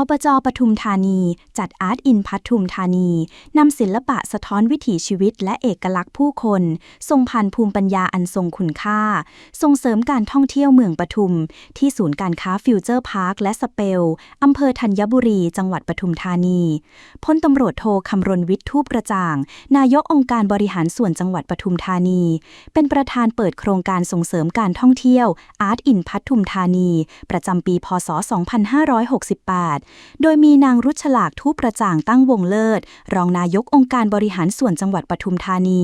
อบจปทุมธานี จัดอาร์ตอินพัทุมธานี นำศิลปะสะท้อนวิถีชีวิตและเอกลักษณ์ผู้คน ทรงพันภูมิปัญญาอันทรงคุณค่า ส่งเสริมการท่องเที่ยวเมืองปทุม ที่ศูนย์การค้าฟิวเจอร์พาร์คและสเปลอำเภอธัญบุรี จังหวัดปทุมธานีพลตำรวจโทคำรณวิทย์ทูปกระจ่าง นายกองค์การบริหารส่วนจังหวัดปทุมธานี เป็นประธานเปิดโครงการส่งเสริมการท่องเที่ยวอาร์ตอินพัทุมธานี ประจำปี พศ 2568โดยมีนางรุชลากทูปประจ่างตั้งวงเลิศ รองนายกองค์การบริหารส่วนจังหวัดปทุมธานี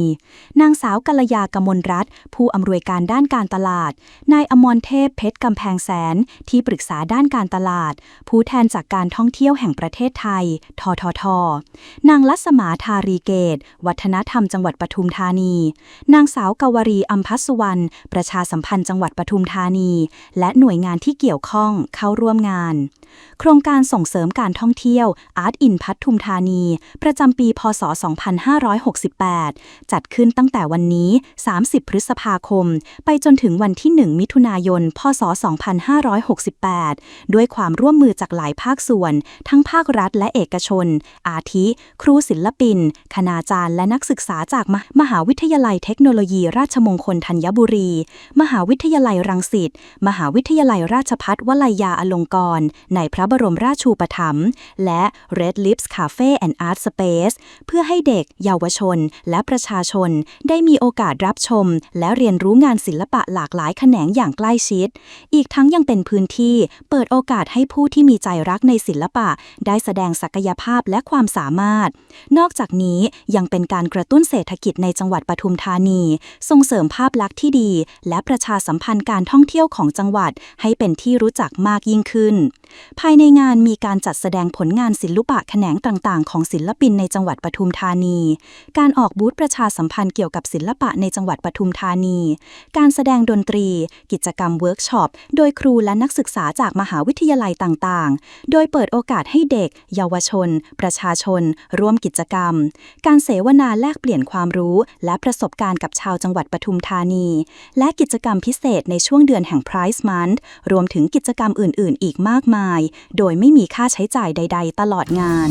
นางสาวกัลยากมลรัตผู้อำนวยการด้านการตลาด นายอมรเทพเพชรกำแพงแสน ที่ปรึกษาด้านการตลาด ผู้แทนจากการท่องเที่ยวแห่งประเทศไทย ททท นางลัสมาทารีเกต วัฒนธรรมจังหวัดปทุมธานี นางสาวกวรีอัมพัสวรรณ ประชาสัมพันธ์จังหวัดปทุมธานี และหน่วยงานที่เกี่ยวข้องเข้าร่วมงาน โครงการส่ง่งเสริมการท่องเที่ยว Art in พัทุมธานี ประจำปี พศ 2568 จัดขึ้นตั้งแต่วันนี้ 30 พฤษภาคม ไปจนถึงวันที่ 1 มิถุนายน พศ 2568 ด้วยความร่วมมือจากหลายภาคส่วน ทั้งภาครัฐและเอกชน อาทิ ครูศิลปิน คณาจารย์และนักศึกษาจากมมหาวิทยาลัยเทคโนโลยีราชมงคลธัญบุรี มหาวิทยาลัยรังสิต มหาวิทยาลัยราชพัฒวลัยยาอลงกรณ์ในพระบรมราชูปถัมภ์และ Red Lips Cafe and Art Space เพื่อให้เด็ก เยาวชน และประชาชน ได้มีโอกาสรับชม และเรียนรู้งานศิลปะหลากหลายแขนงอย่างใกล้ชิด อีกทั้งยังเป็นพื้นที่เปิดโอกาสให้ผู้ที่มีใจรักในศิลปะ ได้แสดงศักยภาพและความสามารถ นอกจากนี้ยังเป็นการกระตุ้นเศรษฐกิจในจังหวัดปทุมธานี ส่งเสริมภาพลักษณ์ที่ดี และประชาสัมพันธ์การท่องเที่ยวของจังหวัด ให้เป็นที่รู้จักมากยิ่งขึ้น ภายในงานมีการจัดแสดงผลงานศิลปะแขนงต่างๆ ของศิลปินในจังหวัดปทุมธานี การออกบูธประชาสัมพันธ์เกี่ยวกับศิลปะในจังหวัดปทุมธานี การแสดงดนตรี กิจกรรมเวิร์กช็อป โดยครูและนักศึกษาจากมหาวิทยาลัยต่างๆ โดยเปิดโอกาสให้เด็ก เยาวชน ประชาชน ร่วมกิจกรรม การเสวนาแลกเปลี่ยนความรู้ และประสบการณ์กับชาวจังหวัดปทุมธานี และกิจกรรมพิเศษในช่วงเดือนแห่ง Prize Month รวมถึงกิจกรรมอื่น ๆ อีกมากมาย โดยไม่มีค่าใช้จ่ายใด ๆ ตลอดงาน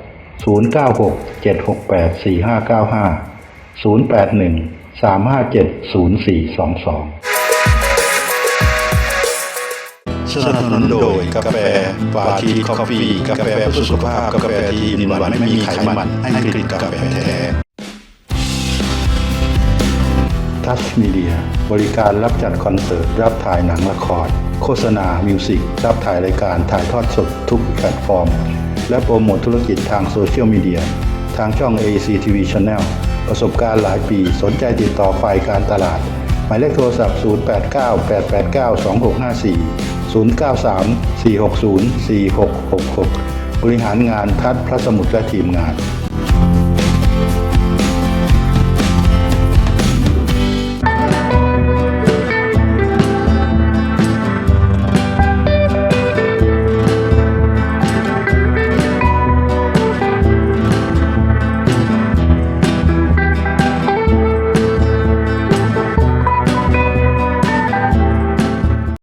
096 768 4595 081 357 0422 สนับสนุนโดยกาแฟฟาทีคอฟฟี่กาแฟเพื่อสุขภาพ กาแฟที่ดินหวานไม่มีไขมันให้กลิ่นกาแฟแท้ทัชมีเดียบริการรับจัดคอนเสิร์ต รับถ่ายหนังละคร โฆษณา มิวสิก รับถ่ายรายการถ่ายทอดสดทุกแพลตฟอร์ม และโปรโมทธุรกิจทางโซเชียลมีเดียทางช่อง ACTV Channel ประสบการณ์หลายปีสนใจติดต่อฝ่ายการตลาด หมายเลขโทรศัพท์ 089 889 2654 093 460 4666 บริหารงานทัดพระสมุทรและทีมงาน